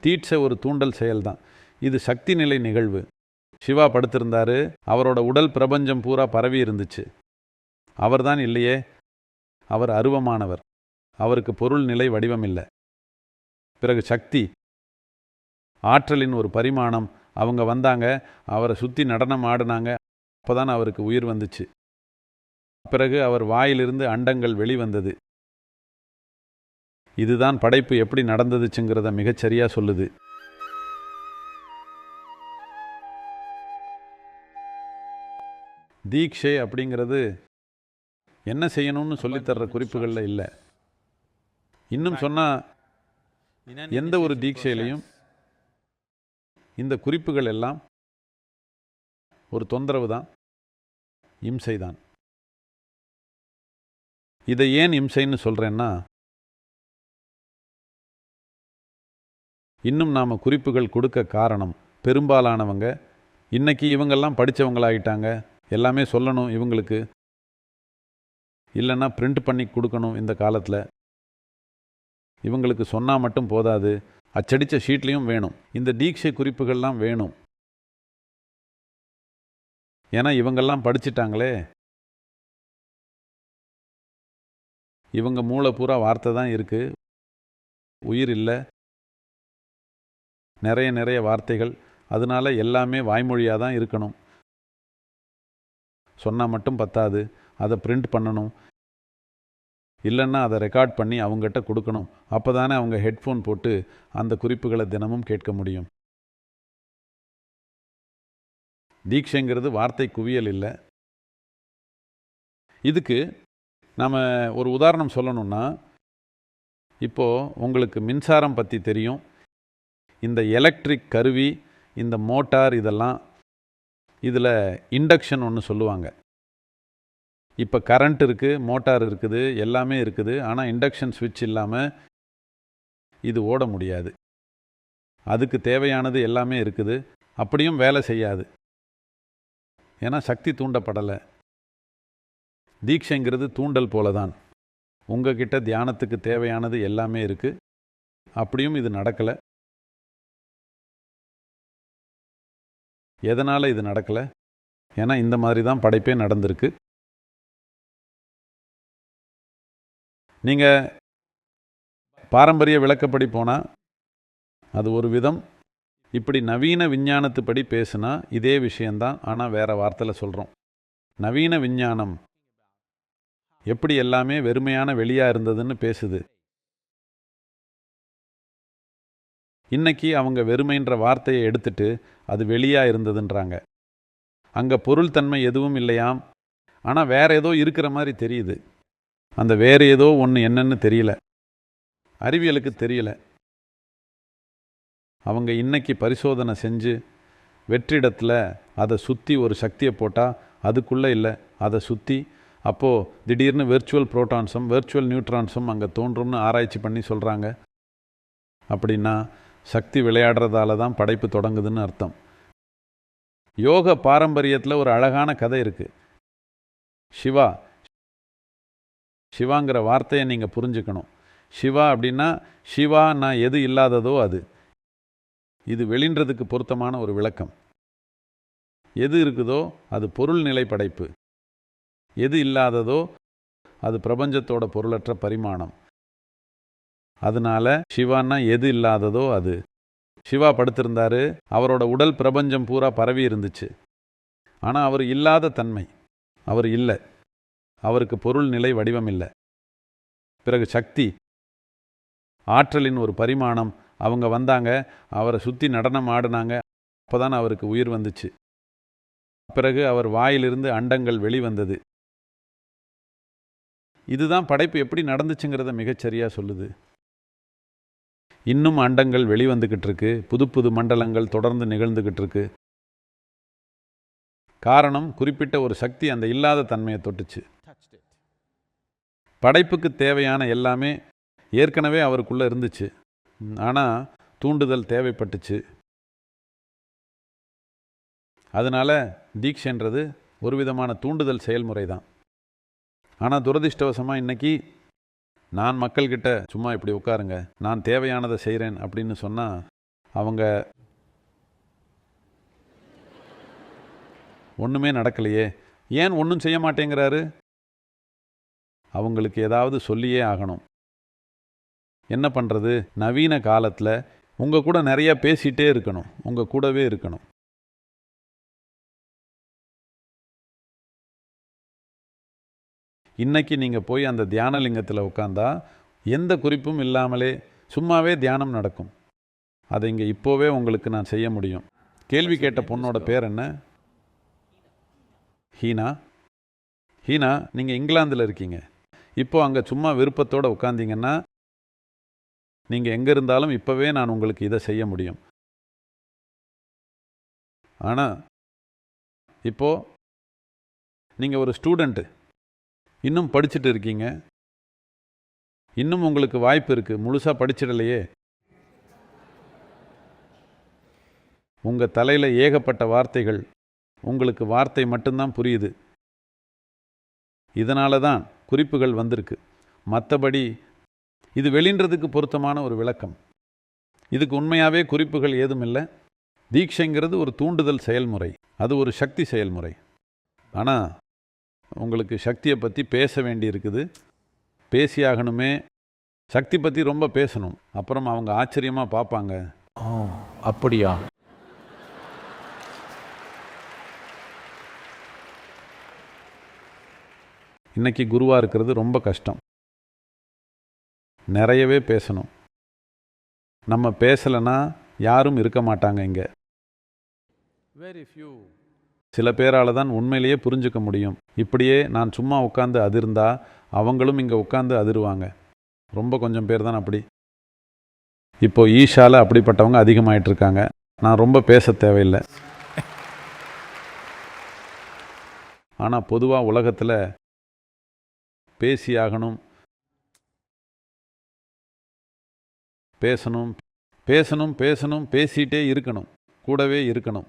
தீட்சை ஒரு தூண்டல் செயல்தான். இது சக்தி நிலை நிகழ்வு. சிவா படுத்திருந்தாரு. அவரோட உடல் பிரபஞ்சம் பூரா பரவி இருந்துச்சு. அவர்தான் இல்லையே. அவர் அருவமானவர். அவருக்கு பொருள் நிலை வடிவம் இல்லை பிறகு சக்தி. ஆற்றலின் ஒரு பரிமாணம். அவங்க வந்தாங்க. அவரை சுற்றி நடனம் ஆடினாங்க. அப்போதான் அவருக்கு உயிர் வந்துச்சு. பிறகு அவர் வாயிலிருந்து அண்டங்கள் வெளிவந்தது. இதுதான் படைப்பு எப்படி நடந்ததுச்சுங்கிறத மிகச்சரியாக சொல்லுது. தீக்ஷை அப்படிங்கிறது என்ன செய்யணும்னு சொல்லித்தர்ற குறிப்புகளில் இல்லை. இன்னும் சொன்னால் எந்த ஒரு தீட்சையிலையும் இந்த குறிப்புகள் எல்லாம் ஒரு தொந்தரவு தான் இம்சை தான். இதை ஏன் இம்சைன்னு சொல்கிறேன்னா இன்னும் நாம் குறிப்புகள் கொடுக்க காரணம் பெரும்பாலானவங்க. இன்னைக்கு இவங்கெல்லாம் படித்தவங்களாகிட்டாங்க எல்லாமே சொல்லணும் இவங்களுக்கு. இல்லைன்னா பிரிண்ட் பண்ணி கொடுக்கணும் இந்த காலத்தில். இவங்களுக்கு சொன்னால் மட்டும் போதாது. அச்சடித்த ஷீட்லேயும் வேணும். இந்த தீட்சை குறிப்புகள்லாம் வேணும். ஏன்னா இவங்கெல்லாம் படிச்சிட்டாங்களே. இவங்க மூளை பூரா வார்த்தை தான் இருக்குது உயிர் இல்லை. நிறைய நிறைய வார்த்தைகள். அதனால எல்லாமே வாய்மொழியாக தான் இருக்கணும். சொன்னால் மட்டும் பத்தாது. அதை பிரிண்ட் பண்ணணும். இல்லைன்னா அதை ரெக்கார்ட் பண்ணி அவங்ககிட்ட கொடுக்கணும். அப்போ தானே அவங்க ஹெட்ஃபோன் போட்டு அந்த குறிப்புகளை தினமும் கேட்க முடியும். தீட்சைங்கிறது வார்த்தை குவியல் இல்லை. இதுக்கு நாம் ஒரு உதாரணம் சொல்லணும்னா இப்போது உங்களுக்கு மின்சாரம் பற்றி தெரியும். இந்த எலக்ட்ரிக் கருவி இந்த மோட்டார் இதெல்லாம் இதில் இண்டக்ஷன் ஒன்று சொல்லுவாங்க. இப்போ கரண்ட் இருக்குது மோட்டார் இருக்குது எல்லாமே இருக்குது. ஆனால் இண்டக்ஷன் சுவிட்ச் இல்லாமல் இது ஓட முடியாது. அதுக்கு தேவையானது எல்லாமே இருக்குது. அப்படியும் வேலை செய்யாது. ஏன்னா சக்தி தூண்டப்படலை. தீட்சைங்கிறது தூண்டல் போல தான் உங்ககிட்ட தியானத்துக்கு தேவையானது எல்லாமே இருக்குது அப்படியும் இது நடக்கலை. எதனால் இது நடக்கலை? ஏன்னா இந்த மாதிரி தான் படைப்பே நடந்திருக்கு. நீங்கள் பாரம்பரிய விளக்கப்படி போனால் அது ஒரு விதம். இப்படி நவீன விஞ்ஞானத்துப்படி பேசுனா இதே விஷயந்தான் ஆனால் வேறு வார்த்தையில் சொல்கிறோம் நவீன விஞ்ஞானம் எப்படி எல்லாமே வெறுமையான வெளியாக இருந்ததுன்னு பேசுது. இன்னைக்கு அவங்க வெறுமைன்ற வார்த்தையை எடுத்துட்டு அது வெளியாக இருந்ததுன்றாங்க. அங்கே பொருள் தன்மை எதுவும் இல்லையாம். ஆனால் வேற ஏதோ இருக்கிற மாதிரி தெரியுது. அந்த வேறு ஏதோ ஒன்று என்னன்னு தெரியல. அறிவியலுக்கு தெரியல. அவங்க இன்னைக்கு பரிசோதனை செஞ்சு வெற்றிடத்தில் அதை சுற்றி ஒரு சக்தியை போட்டால் அதுக்குள்ளே இல்லை. அதை சுற்றி அப்போது திடீர்னு வெர்ச்சுவல் புரோட்டான்ஸும் வெர்ச்சுவல் நியூட்ரான்ஸும் அங்கே தோன்றும்னு ஆராய்ச்சி பண்ணி சொல்கிறாங்க அப்படின்னா சக்தி விளையாடுறதால தான் படைப்பு தொடங்குதுன்னு அர்த்தம். யோக பாரம்பரியத்தில் ஒரு அழகான கதை இருக்குது சிவா சிவாங்கிற வார்த்தையை நீங்கள் புரிஞ்சுக்கணும். சிவா அப்படின்னா சிவா நான் எது இல்லாததோ அது. இது வெளின்றதுக்கு பொருத்தமான ஒரு விளக்கம். எது இருக்குதோ அது பொருள் நிலை படைப்பு. எது இல்லாததோ அது பிரபஞ்சத்தோட பொருளற்ற பரிமாணம். அதனால சிவான்னா எது இல்லாததோ அது. சிவா படுத்திருந்தாரு. அவரோட உடல் பிரபஞ்சம் பூரா பரவி இருந்துச்சு. ஆனால் அவர் இல்லாத தன்மை. அவர் இல்லை. அவருக்கு பொருள் நிலை வடிவம் இல்லை. பிறகு சக்தி. ஆற்றலின் ஒரு பரிமாணம். அவங்க வந்தாங்க. அவரை சுற்றி நடனம் ஆடினாங்க. அப்போதான் அவருக்கு உயிர் வந்துச்சு. பிறகு அவர் வாயிலிருந்து அண்டங்கள் வெளிவந்தது. இதுதான் படைப்பு எப்படி நடந்துச்சுங்கிறத மிகச்சரியாக சொல்லுது. இன்னும் அண்டங்கள் வெளிவந்துக்கிட்டு இருக்கு புது புது மண்டலங்கள் தொடர்ந்து நிகழ்ந்துக்கிட்டு இருக்கு காரணம் குறிப்பிட்ட ஒரு சக்தி அந்த இல்லாத தன்மையை தொட்டுச்சு. படைப்புக்கு தேவையான எல்லாமே ஏற்கனவே அவருக்குள்ளே இருந்துச்சு. ஆனால் தூண்டுதல் தேவைப்பட்டுச்சு. அதனால தீக்ஷன்றது ஒரு விதமான தூண்டுதல் செயல்முறை தான் ஆனால் துரதிர்ஷ்டவசமாக இன்னைக்கு நான் மக்கள்கிட்ட சும்மா இப்படி உட்காருங்க. நான் தேவையானதை செய்கிறேன் அப்படின்னு சொன்னால் அவங்க ஒன்றுமே நடக்கலையே. ஏன் ஒன்றும் செய்ய மாட்டேங்கிறாரு? அவங்களுக்கு ஏதாவது சொல்லியே ஆகணும். என்ன பண்ணுறது நவீன காலத்தில் உங்கள் கூட நிறையா பேசிகிட்டே இருக்கணும். உங்கள் கூடவே இருக்கணும். இன்றைக்கி நீங்கள் போய் அந்த தியானலிங்கத்தில் உட்காந்தா எந்த குறிப்பும் இல்லாமலே சும்மாவே தியானம் நடக்கும். அதை இங்கே இப்போவே உங்களுக்கு நான் செய்ய முடியும். கேள்வி கேட்ட பொண்ணோட பேர் என்ன? ஹீனா? ஹீனா நீங்கள் இங்கிலாந்தில் இருக்கீங்க. இப்போது அங்கே சும்மா விருப்பத்தோடு உட்காந்தீங்கன்னா நீங்கள் எங்கே இருந்தாலும் இப்போவே நான் உங்களுக்கு இதை செய்ய முடியும். ஆனால் இப்போது நீங்கள் ஒரு ஸ்டூடெண்ட்டு. இன்னும் படிச்சுட்டு இருக்கீங்க? இன்னும் உங்களுக்கு வாய்ப்பு இருக்குது முழுசாக படிச்சிடலையே. உங்கள் தலையில் ஏகப்பட்ட வார்த்தைகள். உங்களுக்கு வார்த்தை மட்டும்தான் புரியுது. இதனால தான் குறிப்புகள் வந்திருக்கு. மற்றபடி இது வெளின்றதுக்கு பொருத்தமான ஒரு விளக்கம். இதுக்கு உண்மையாகவே குறிப்புகள் ஏதும் இல்லை தீட்சைங்கிறது ஒரு தூண்டுதல் செயல்முறை. அது ஒரு சக்தி செயல்முறை. ஆனால் உங்களுக்கு சக்தியை பற்றி பேச வேண்டியிருக்குது. பேசியாகணுமே. சக்தி பற்றி ரொம்ப பேசணும். அப்புறம் அவங்க ஆச்சரியமாக பார்ப்பாங்க ஓ அப்படியா? இன்னைக்கு குருவாக இருக்கிறது ரொம்ப கஷ்டம். நிறையவே பேசணும். நம்ம பேசலைன்னா யாரும் இருக்க மாட்டாங்க இங்கே. வெரி ஃபியூ சில பேரால் தான் உண்மையிலேயே புரிஞ்சுக்க முடியும். இப்படியே நான் சும்மா உட்காந்து அதிர்ந்தா அவங்களும் இங்கே உட்காந்து அதிருவாங்க. ரொம்ப கொஞ்சம் பேர் தான் அப்படி. இப்போ ஈஷால அப்படிப்பட்டவங்க அதிகமாயிட்டு இருக்காங்க நான் ரொம்ப பேச தேவையில்லை. ஆனால் பொதுவாக உலகத்தில் பேசியாகணும். பேசணும் பேசணும் பேசணும் பேசிட்டே இருக்கணும். கூடவே இருக்கணும்.